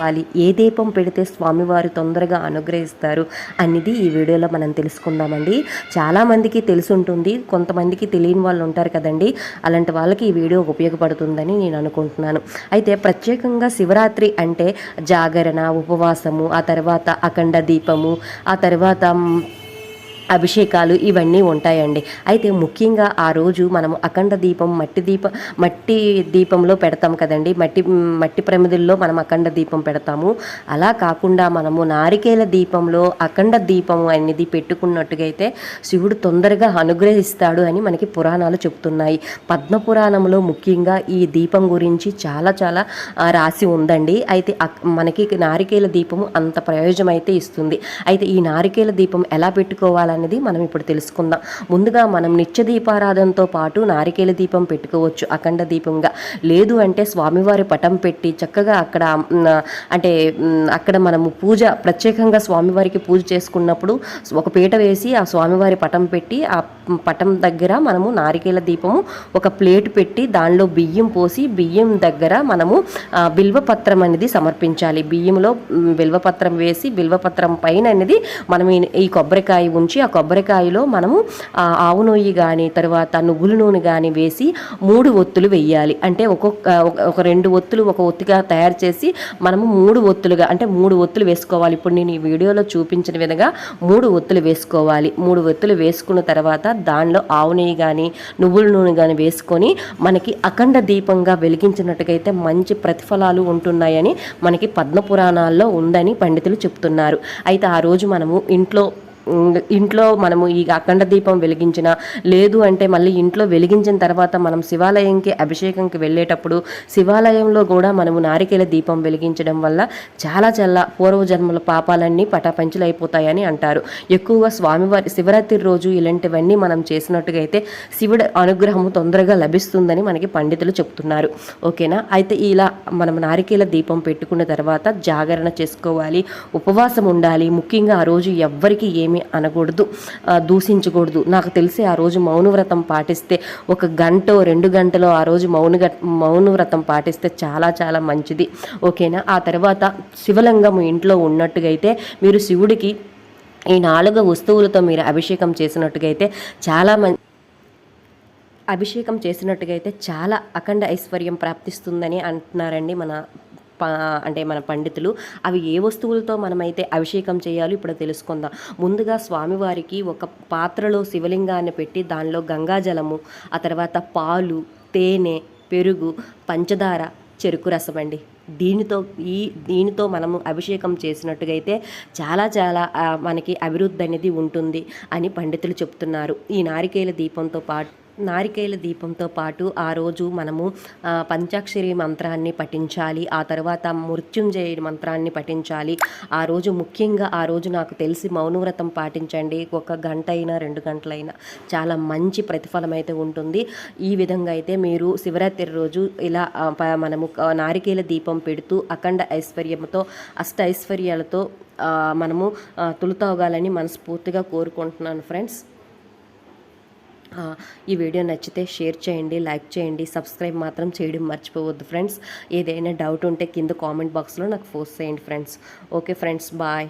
వాలి ఏ దీపం పెడితే స్వామివారు తొందరగా అనుగ్రహిస్తారు అనేది ఈ వీడియోలో మనం తెలుసుకుందామండి. చాలామందికి తెలుసుంటుంది కొంతమందికి తెలియని వాళ్ళు ఉంటారు కదండి. అలాంటి వాళ్ళకి ఈ వీడియో ఉపయోగపడుతుందని నేను అనుకుంటున్నాను. అయితే ప్రత్యేకంగా శివరాత్రి అంటే జాగరణ ఉపవాసము ఆ తర్వాత అఖండ దీపము ఆ తర్వాత అభిషేకాలు ఇవన్నీ ఉంటాయండి. అయితే ముఖ్యంగా ఆ రోజు మనము అఖండ దీపం మట్టి దీపం మట్టి దీపంలో పెడతాం కదండి. మట్టి మట్టి ప్రమిదుల్లో మనం అఖండ దీపం పెడతాము. అలా కాకుండా మనము నారికేల దీపంలో అఖండ దీపం అనేది పెట్టుకున్నట్టుగా అయితే శివుడు తొందరగా అనుగ్రహిస్తాడు అని మనకి పురాణాలు చెప్తున్నాయి. పద్మ పురాణంలో ముఖ్యంగా ఈ దీపం గురించి చాలా చాలా రాసి ఉందండి. అయితే అక్- మనకి నారికేల దీపము అంత ప్రయోజనం అయితే ఇస్తుంది. అయితే ఈ నారికేల దీపం ఎలా పెట్టుకోవాలి అనేది మనం ఇప్పుడు తెలుసుకుందాం. ముందుగా మనం నిత్య దీపారాధనతో పాటు నారికేల దీపం పెట్టుకోవచ్చు. అఖండ దీపంగా. లేదు అంటే స్వామివారి పటం పెట్టి చక్కగా అక్కడ అంటే అక్కడ మనము పూజ ప్రత్యేకంగా స్వామివారికి పూజ చేసుకున్నప్పుడు ఒక పీట వేసి ఆ స్వామివారి పటం పెట్టి ఆ పటం దగ్గర మనము నారికేల దీపము ఒక ప్లేట్ పెట్టి దానిలో బియ్యం పోసి బియ్యం దగ్గర మనము బిల్వపత్రం అనేది సమర్పించాలి. బియ్యంలో బిల్వపత్రం వేసి బిల్వపత్రం పైన అనేది మనం ఈ కొబ్బరికాయ ఉంచి ఆ కొబ్బరికాయలో మనము ఆవు నూనె కానీ తర్వాత నువ్వుల నూనె కానీ వేసి మూడు ఒత్తులు వెయ్యాలి. అంటే ఒక్కొక్క ఒక- ఒక రెండు ఒత్తులు ఒక ఒత్తిగా తయారు చేసి మనము మూడు ఒత్తులుగా అంటే మూడు ఒత్తులు వేసుకోవాలి. ఇప్పుడు నేను ఈ వీడియోలో చూపించిన విధంగా మూడు ఒత్తులు వేసుకోవాలి. మూడు ఒత్తులు వేసుకున్న తర్వాత దానిలో ఆవు నెయ్యి కానీ నువ్వుల నూనె కానీ వేసుకొని మనకి అఖండ దీపంగా వెలిగించినట్టుగైతే మంచి ప్రతిఫలాలు ఉంటున్నాయని మనకి పద్మ పురాణాల్లో ఉందని పండితులు చెప్తున్నారు. అయితే ఆ రోజు మనము ఇంట్లో ఇంట్లో మనము ఈ అఖండ దీపం వెలిగించిన లేదు అంటే మళ్ళీ ఇంట్లో వెలిగించిన తర్వాత మనం శివాలయంకి అభిషేకంకి వెళ్ళేటప్పుడు శివాలయంలో కూడా మనము నారికేల దీపం వెలిగించడం వల్ల చాలా చాలా పూర్వజన్మల పాపాలన్నీ పటాపంచులైపోతాయని అంటారు. ఎక్కువగా స్వామివారి శివరాత్రి రోజు ఇలాంటివన్నీ మనం చేసినట్టుగా అయితే శివుడి అనుగ్రహము తొందరగా లభిస్తుందని మనకి పండితులు చెప్తున్నారు. ఓకేనా? అయితే ఇలా మనం నారికేల దీపం పెట్టుకున్న తర్వాత జాగరణ చేసుకోవాలి ఉపవాసం ఉండాలి. ముఖ్యంగా ఆ రోజు ఎవ్వరికి ఏమి అనకూడదు దూషించకూడదు. నాకు తెలిసి ఆ రోజు మౌనవ్రతం పాటిస్తే ఒక గంట రెండు గంటలో ఆ రోజు మౌన మౌనవ్రతం పాటిస్తే చాలా చాలా మంచిది. ఓకేనా? ఆ తర్వాత శివలింగం ఇంట్లో ఉన్నట్టుగా అయితే మీరు శివుడికి ఈ నాలుగు వస్తువులతో మీరు అభిషేకం చేసినట్టుగా అయితే చాలా మంచి అభిషేకం చేసినట్టుగా అయితే చాలా అఖండ ఐశ్వర్యం ప్రాప్తిస్తుందని అంటున్నారండి మన అంటే మన పండితులు అవి ఏ వస్తువులతో మనమైతే అభిషేకం చేయాలో ఇప్పుడు తెలుసుకుందాం. ముందుగా స్వామివారికి ఒక పాత్రలో శివలింగాన్ని పెట్టి దానిలో గంగాజలము ఆ తర్వాత పాలు తేనె పెరుగు పంచదార చెరుకు రసం అండి. దీనితో ఈ దీనితో మనము అభిషేకం చేసినట్టుగా అయితే చాలా చాలా మనకి అభివృద్ధి అనేది ఉంటుంది అని పండితులు చెప్తున్నారు. ఈ నారికేల దీపంతో పాటు నారికేల దీపంతో పాటు ఆ రోజు మనము పంచాక్షరి మంత్రాన్ని పఠించాలి ఆ తర్వాత మృత్యుంజయ మంత్రాన్ని పఠించాలి. ఆ రోజు ముఖ్యంగా ఆ రోజు నాకు తెలిసి మౌనవ్రతం పాటించండి. ఒక గంట అయినా రెండు గంటలైనా చాలా మంచి ప్రతిఫలం అయితే ఉంటుంది. ఈ విధంగా అయితే మీరు శివరాత్రి రోజు ఇలా ప- మనము నారికేల దీపం పెడుతూ అఖండ ఐశ్వర్యంతో అష్ట ఐశ్వర్యాలతో మనము ఆ, తులుతవగాలని మనస్ఫూర్తిగా కోరుకుంటున్నాను ఫ్రెండ్స్. ఈ వీడియో నచ్చితే షేర్ చేయండి లైక్ చేయండి సబ్స్క్రైబ్ మాత్రం చేయడం మర్చిపోవద్దు ఫ్రెండ్స్. ఏదైనా డౌట్ ఉంటే కింద కామెంట్ బాక్స్లో నాకు ఫోర్స్ చేయండి ఫ్రెండ్స్. Okay friends bye.